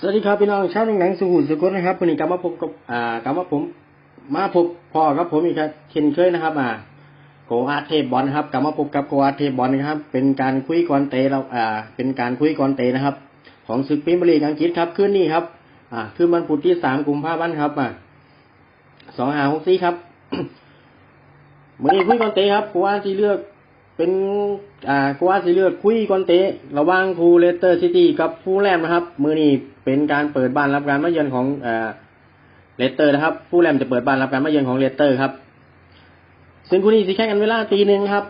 สวัสดีครับพี่น้องชาวหนังสุขุมสุขนะครับวันนี้กลับมาพบกับอ่ากลับมาผมมาพบพ่อกับผมอีกครับเช่นเคยนะครับอ่าโกอาเทบอลนะครับกลับมาพบกับโกอาเทบอลนะครับ เป็นการคุยก่อนเตะเราอ่า เป็นการคุยก่อนเตะนะครับ ของศึกพรีเมียร์ลีกอังกฤษครับคืนนี้ครับ อ่าคืนวันพุธที่สามกุมภาพันธ์ครับอ่าสองหาหกสี่ครับวันนี้คุยก่อนเตะครับกูว่าที่เลือกเป็นอ่ากูว่าที่เลือกคุยก่อนเตะระหว่างฟูเลสเตอร์ซิตี้กับฟูลแลมนะครับ มือนี้ เป็นการเปิดบ้านรับการมาเยือนของอ่าเลสเตอร์นะครับ ฟูลแลมจะเปิดบ้านรับการมาเยือนของเลสเตอร์ครับ ซึ่งคู่นี้สิแข่งกันเวลาตีหนึ่งครับ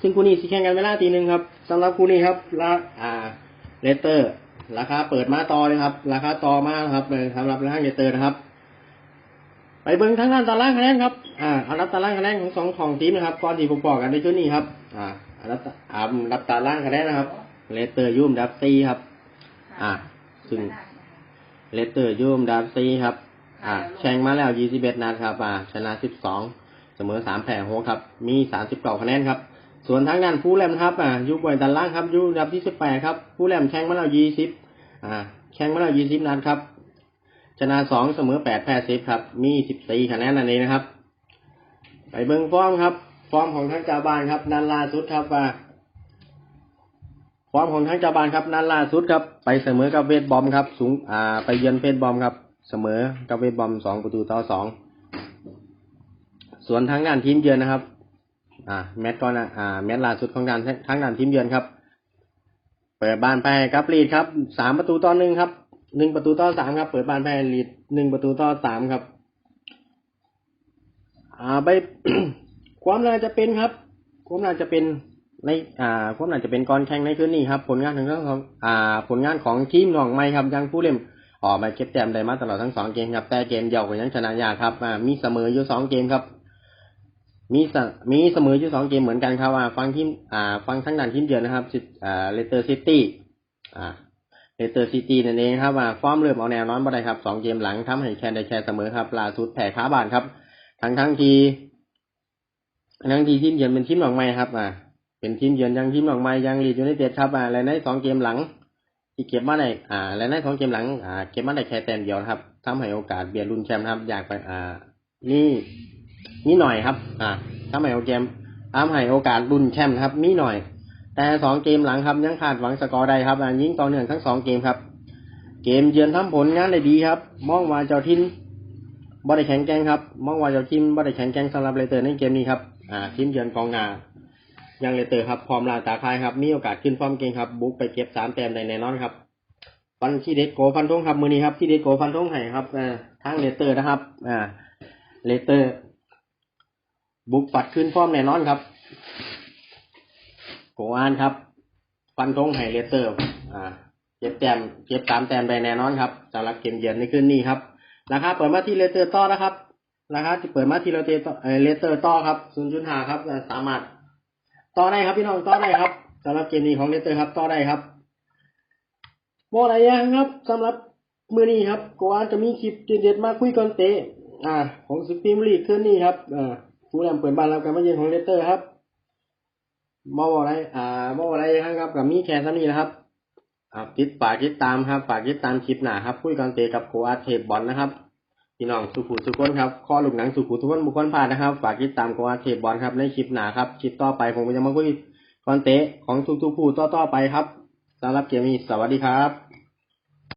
ซึ่งคู่นี้สิแข่งกันเวลาตีหนึ่งครับสำหรับคู่นี้ครับราอ่าเลสเตอร์ ราคาเปิดมาต่อเลยครับ ราคาต่อมาครับสำหรับทางเลสเตอร์นะครับ ไปเบิ่งทางด้านตารางคะแนนครับ อ่าอันดับตารางคะแนนของสองของทีมนะครับก่อนที่ผมบอกกันในช่วงนี้ครับ อ่าอันดับอันดับตารางคะแนนนะครับเลสเตอร์ยุ่มดับซีครับ อ่าซึ่งเลสเตอร์ยุ่มดับซีครับ อ่าแข่งมาแล้ว21นัดครับ อ่าชนะ12เสมอ3แพ้6ครับ มี39คะแนนครับ ส่วนทางด้านฟูลแลมครับ อ่าอยู่บนตารางครับยูดับที่18ครับฟูลแลมแข่งมาแล้ว20อ่าแข่งมาแล้ว20นัดครับ ชนะสองเสมอแปดแพ้สิบครับ มีสิบสี่คะแนนนั่นเองนะครับ ไปเบิ้งฟอร์มครับ ฟอร์มของทั้งจาบ้านครับนันลาสุดครับว่า ฟอร์มของทั้งเจ้าบ้านครับนันล่าสุดครับ ไปเสมอกับเวทบอมครับ สูงอ่าไปเยือนเพชรบอมครับ เสมอกับเวทบอมสองประตูต่อสองส่วนทางด้านทีมเยือนนะครับ อ่า แมตช์ก่อนนะอ่า แมตช์ล่าสุดของการทางด้านทีมเยือนครับ เปิดบ้านไปกับลีดครับสามประตูต่อหนึ่งครับหนึ่งประตูต่อสามครับ เปิดบ้านแพ้ลีดหนึ่งประตูต่อสามครับ อ่าไปความน่าจะเป็นครับ ความน่าจะเป็น ในอ่าความน่าจะเป็นก่อนแข่งในคืนนี้ครับ ผลงานทางด้านของอ่า ผลงานของทีมหนองไม้ครับยังผู้เล่นออกมาเก็บแต้มได้มาตลอดทั้งสองเกมครับ แต่เกมเดียวก็ยังชนะยากครับอ่ามีเสมออยู่สองเกมครับ มีสมีเสมออยู่สองเกมเหมือนกันครับว่าฟังทีมอ่า ฟังทั้งด้านทีมเยือนนะครับอ่าเลสเตอร์ซิตี้อ่าเลสเตอร์ซิตี้นั่นเองครับว่าฟอร์มเริ่มเอาแนวนอนมาได้ครับสองเกมหลังทำให้แคนได้แค่เสมอครับล่าสุดแพ้ขาบานครับ ทั้งทั้งทีทั้งทีทีมเยือนเป็นทีมหนองไม้ครับอ่า เป็นทีมเยือนยังทีมหนองไม้ยังลีดยูไนเต็ดครับอ่าและในสองเกมหลัง ที่เก็บมาได้อ่าและในสองเกมหลังอ่าเก็บมาได้แค่แต้มเดียวครับทำให้โอกาสเบียดลุ้นแชมป์ครับอยากไปอ่านี่นี่หน่อยครับ อ่าทำให้โอกาสทำให้โอกาสลุ้นแชมป์ครับมีหน่อย แต่สองเกมหลังครับยังขาดหวังสกอร์ได้ครับยิงต่อเนื่องทั้งสองเกมครับ เกมเยือนทำผลงานได้ดีครับ มองว่าเจ้าทินบ่ได้แข็งแกร่งครับ มองว่าเจ้าทีมบ่ได้แข็งแกร่งสำหรับเลเตอร์ในเกมนี้ครับ อ่าทีมเยือนกองหน้า ยังเลเตอร์ครับพร้อมลาตาคายครับ มีโอกาสขึ้นฟอร์มเก่งครับ บุกไปเก็บสามแต้มได้แน่นอนครับฟันที่เด็ดโกฟันทงครับมือนี้ครับที่เด็ดโกฟันทงให้ครับอ่าทางเลเตอร์นะครับ อ่าเลเตอร์ บุกปัดขึ้นฟอร์มแน่นอนครับโกอานครับ ฟันธงไฮเลเตอร์ อ่าเก็บแต้มเก็บสามแต้มได้แน่นอนครับสำหรับเกมเยือนในคืนนี้ครับราคาเปิดมาที่เลเตอร์ต่อนะครับราคาที่เปิดมาที่เลเตอร์เออเลเตอร์ต่อครับศูนย์จุดห้าครับสามารถ ต่อได้ครับพี่น้องต่อได้ครับสำหรับเกมนี้ของเลสเตอร์ครับต่อได้ครับโมอะไรยังครับสำหรับมือนี้ครับกอานจะมีคลิปเด็ดๆมาคุยกันเตะอ่า ของสุพรีมลีกคืนนี้ครับอ่าผู้นำเปิดบ้านรับการมาเยือนของเลสเตอร์ครับมออะไร อ่ามออะไรครับกับมีแค่เท่านี้นะครับอ่าติดฝากติดตามครับฝากติดตามคลิปหน้าครับคุยกันเตะกับโคอาเทปบอลนะครับ พี่น้องสุขุสุขนครับข้อลูกหนังสุขุทุกคนบุคคลผ่านนะครับ ฝากติดตามกว่าเทปบอลครับในคลิปหนาครับคลิปต่อไปผมจะมาคุยคอนเตะของทุกๆผู้ต่อๆไปครับสำหรับเกมนี้สวัสดีครับ